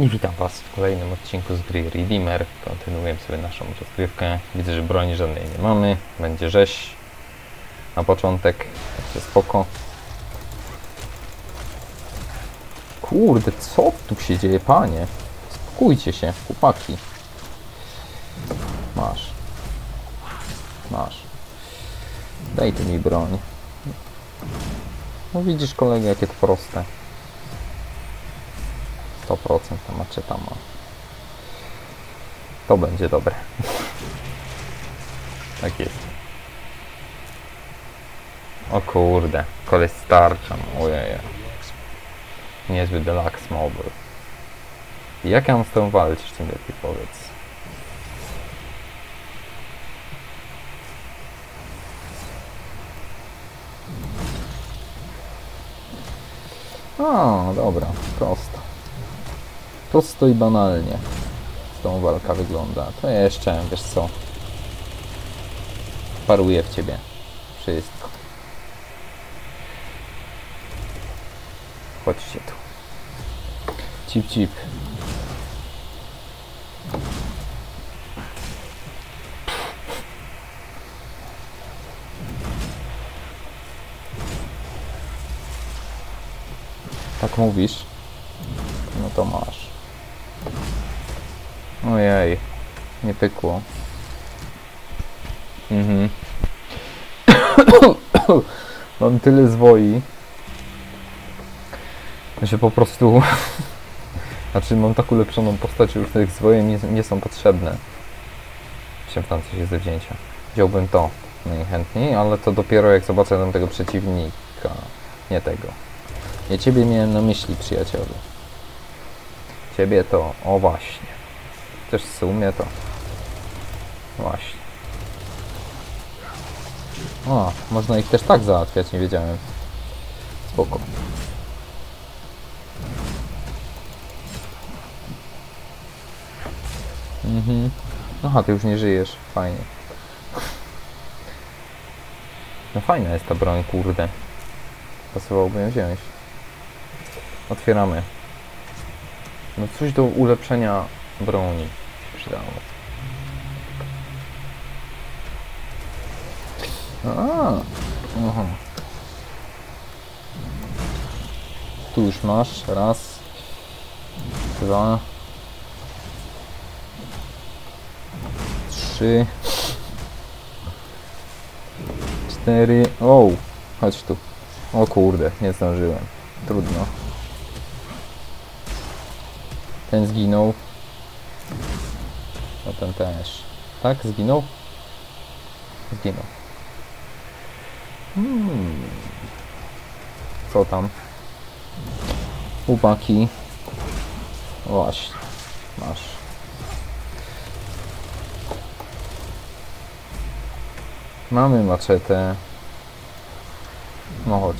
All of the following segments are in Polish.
I witam Was w kolejnym odcinku z gry Redeemer. Kontynuujemy sobie naszą rozgrywkę. Widzę, że broni żadnej nie mamy. Będzie rzeź na początek. Będzie spoko. Kurde, co tu się dzieje, panie? Spokójcie się, chłopaki. Masz. Masz. Daj tu mi broń. No widzisz, kolega, jakie to proste. 100% ta maczeta ma. To będzie dobre. tak jest. O kurde, koleś starczam, ojej. Niezły deluxe mobile. Jak ja mam z tą walczyć, tym lepiej powiedz. O, dobra, prosto. Prosto i banalnie tą walka wygląda. To ja jeszcze, wiesz co, paruję w ciebie wszystko. Chodźcie tu. Cip, cip. Tak mówisz? No to masz. Ojej, nie pykło. Mhm. Mam tyle zwoi, że po prostu... znaczy mam tak ulepszoną postać, że już tych zwoje nie, nie są potrzebne. Się tam coś jest do wzięcia. Wziąłbym to najchętniej, ale to dopiero jak zobaczę tam tego przeciwnika. Nie tego. Ja ciebie miałem na myśli, przyjacielu. Ciebie to, o właśnie. Też w sumie to. Właśnie. O, można ich też tak załatwiać, nie wiedziałem. Spoko. Mhm. Aha, ty już nie żyjesz. Fajnie. No fajna jest ta broń, kurde. Pasowałoby ją wziąć. Otwieramy. No coś do ulepszenia broni przydało. A, aha. Tu już masz. Raz. Dwa. Trzy. Cztery. O, chodź tu. O kurde, nie zdążyłem. Trudno. Ten zginął. A ten też. Tak? Zginął? Zginął. Hmm. Co tam? Chłopaki. Właśnie. Masz. Mamy maczetę. No chodź.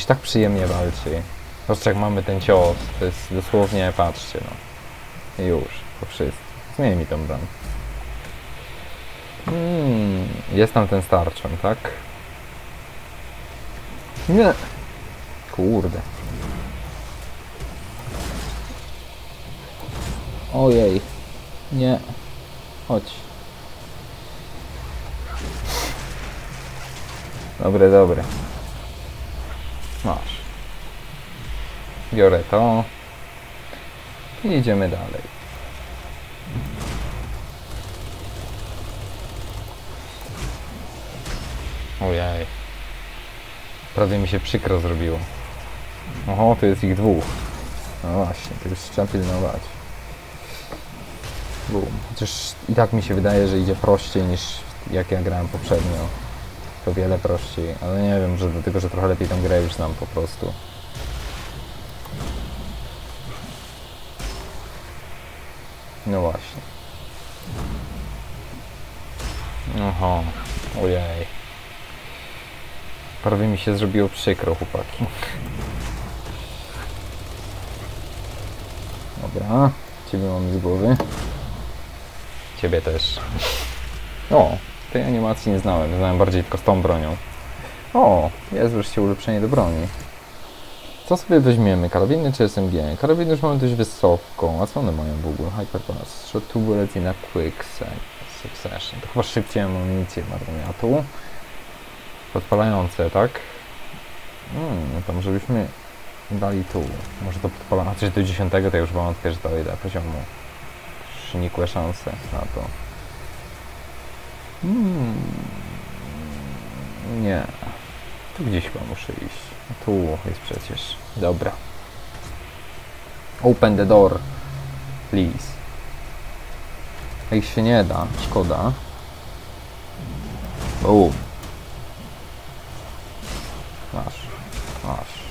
Z tak przyjemnie walczy. Zwłaszcza jak mamy ten cios, to jest dosłownie, patrzcie no. Już, to wszystko. Zmieni mi tą broń. Hmm, jest tam ten starczem, tak? Nie. Kurde. Ojej. Nie. Chodź. Dobre, dobre. Masz. Biorę to. I idziemy dalej. Ojej. Prawie mi się przykro zrobiło. Oho, to jest ich dwóch. No właśnie, to już trzeba pilnować. Bum. Chociaż i tak mi się wydaje, że idzie prościej niż jak ja grałem poprzednio. To wiele prościej, ale nie wiem, że dlatego, że trochę lepiej tę grę już znam po prostu. No właśnie. Oho, ojej. Prawie mi się zrobiło przykro, chłopaki. Dobra, ciebie mamy z głowy. Ciebie też. O, tej animacji nie znałem, znałem bardziej tylko z tą bronią. O, jest wreszcie ulepszenie do broni. Co sobie weźmiemy? Karabiny czy SMG? Karabiny już mamy dość wysoką. A co one mają w ogóle? Hyperpass, Shot Turbulency na Quick Succession. To chyba szybciej amunicję marnomiatu. Podpalające, tak? Hmm, to może byśmy dali tu. Może to podpala... A czy do 10 to już wątpię, że dojdę poziomu. Nikłe szanse na to. Hmm. Nie. Tu gdzieś chyba muszę iść. Tu jest przecież. Dobra. Open the door. Please. Jak się nie da, szkoda. Boom. Masz. Masz.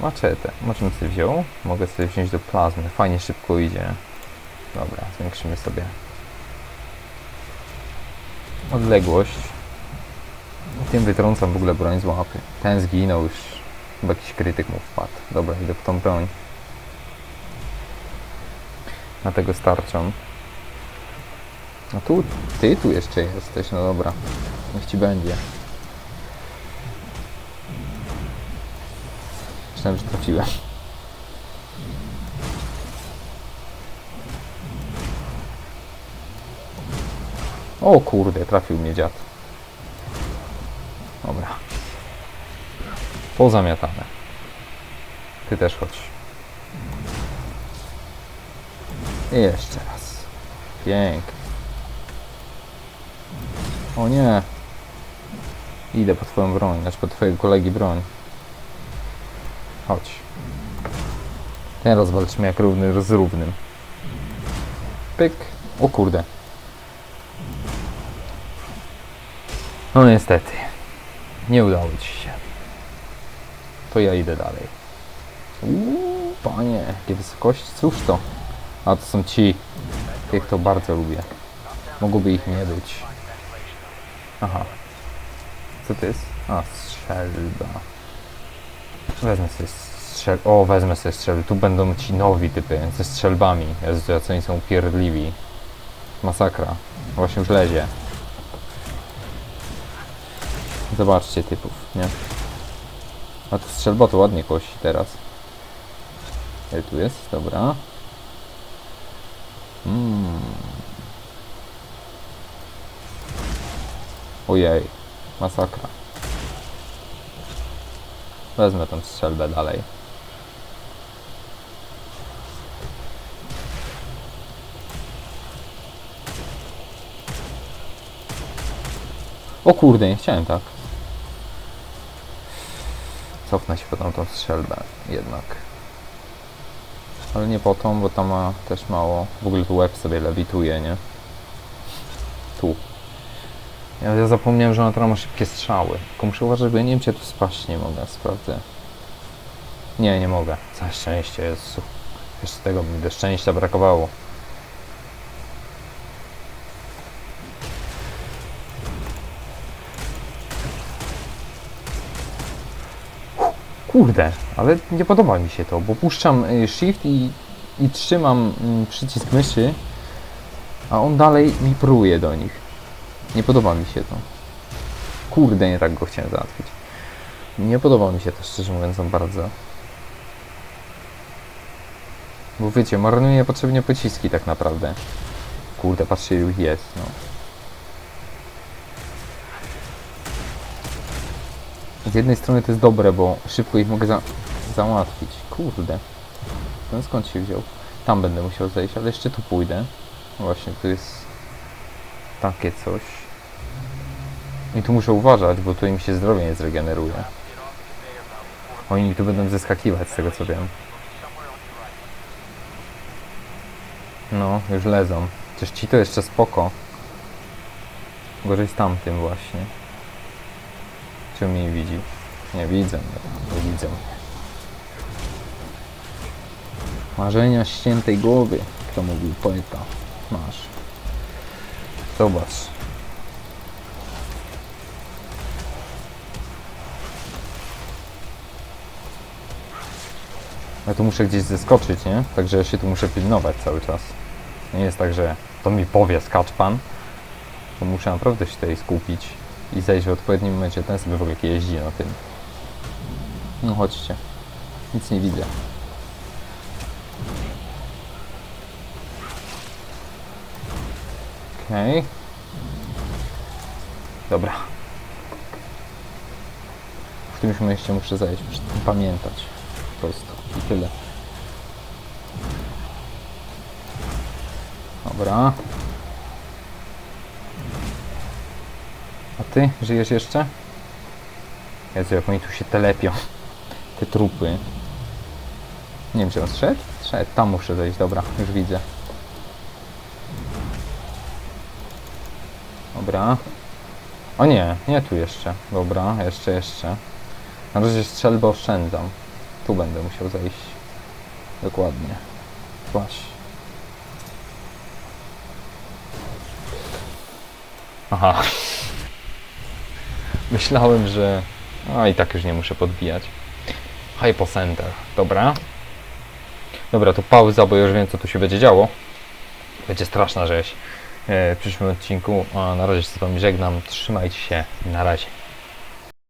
Maczetę. Możemy sobie wziął. Mogę sobie wziąć do plazmy. Fajnie szybko idzie. Dobra, zwiększymy sobie odległość. Tym wytrącam w ogóle broń z łapy. Ten zginął już. Chyba jakiś krytyk mu wpadł. Dobra, idę po tą broń. Na tego starczą. A tu, ty tu jeszcze jesteś, no dobra. Niech ci będzie. Myślałem, że trafiłem. O kurde, trafił mnie dziad. Dobra. Pozamiatane. Ty też chodź. I jeszcze raz. Pięknie. O nie. Idę po twoją broń, znaczy po twojego kolegi broń. Chodź. Teraz walczymy jak równy z równym. Pyk. O kurde. No niestety. Nie udało ci się. To ja idę dalej. Uuu, panie, jakie wysokości. Cóż to? A to są ci. Tych to bardzo lubię. Mogłoby ich nie być. Aha. Co to jest? A, strzelba. Wezmę sobie strzel... O, wezmę sobie strzelby. Tu będą ci nowi typy ze strzelbami. Jezu, jacy oni są upierdliwi. Masakra. Właśnie już lezie. Zobaczcie typów, nie? A tu strzelba to ładnie kości teraz. Ile tu jest? Dobra. Mm. Ojej, masakra. Wezmę tą strzelbę dalej. O kurde, nie chciałem tak. Cofnę się po tamtą strzelbę jednak. Ale nie po tą, bo tam ma też mało. W ogóle tu łeb sobie lewituje, nie? Tu. Ja, ja zapomniałem, że ona teraz ma szybkie strzały. Tylko muszę uważać, bo ja nie wiem, czy tu spaść nie mogę. Sprawdzę. Nie, nie mogę. Całe szczęście, Jezu. Jeszcze tego mi do szczęścia brakowało. Kurde, ale nie podoba mi się to, bo puszczam y, shift i, i trzymam mm, przycisk myszy, a on dalej mi pruje do nich. Nie podoba mi się to. Kurde, nie tak go chciałem załatwić. Nie podoba mi się to, szczerze mówiąc, bardzo. Bo wiecie, marnuję niepotrzebnie pociski tak naprawdę. Kurde, patrzcie ich jest, no. Z jednej strony to jest dobre, bo szybko ich mogę za załatwić. Kurde. Ten skąd się wziął? Tam będę musiał zejść, ale jeszcze tu pójdę. Właśnie, tu jest takie coś. I tu muszę uważać, bo tu im się zdrowie nie zregeneruje. Oni tu będą zeskakiwać z tego co wiem. No, już lezą. Chociaż ci to jeszcze spoko. Gorzej z tamtym właśnie. Czy mnie nie widzi? Nie widzę nie widzę. Marzenia ściętej głowy, to mówił poeta. Masz. Zobacz. Ja tu muszę gdzieś zeskoczyć, nie? Także ja się tu muszę pilnować cały czas. Nie jest tak, że to mi powie skacz pan. To muszę naprawdę się tutaj skupić i zejść w odpowiednim momencie. Ten sobie w ogóle jeździ na tym. No chodźcie. Nic nie widzę. Okej. Dobra. W którymś momencie muszę zejść, muszę pamiętać. Po prostu. I tyle. Dobra. A ty, żyjesz jeszcze? Jezu, jak oni tu się telepią. Te trupy. Nie wiem, czy on zszedł? Zszedł. Tam muszę zejść, dobra, już widzę. Dobra. O nie, nie tu jeszcze. Dobra, jeszcze, jeszcze. Na razie strzelbę oszczędzam. Tu będę musiał zejść. Dokładnie. Właśnie. Aha. Myślałem, że... A i tak już nie muszę podbijać. Hypocenter. Dobra. Dobra, to pauza, bo już wiem, co tu się będzie działo. Będzie straszna rzeź. E, w przyszłym odcinku. A na razie się z wami żegnam. Trzymajcie się. Na razie.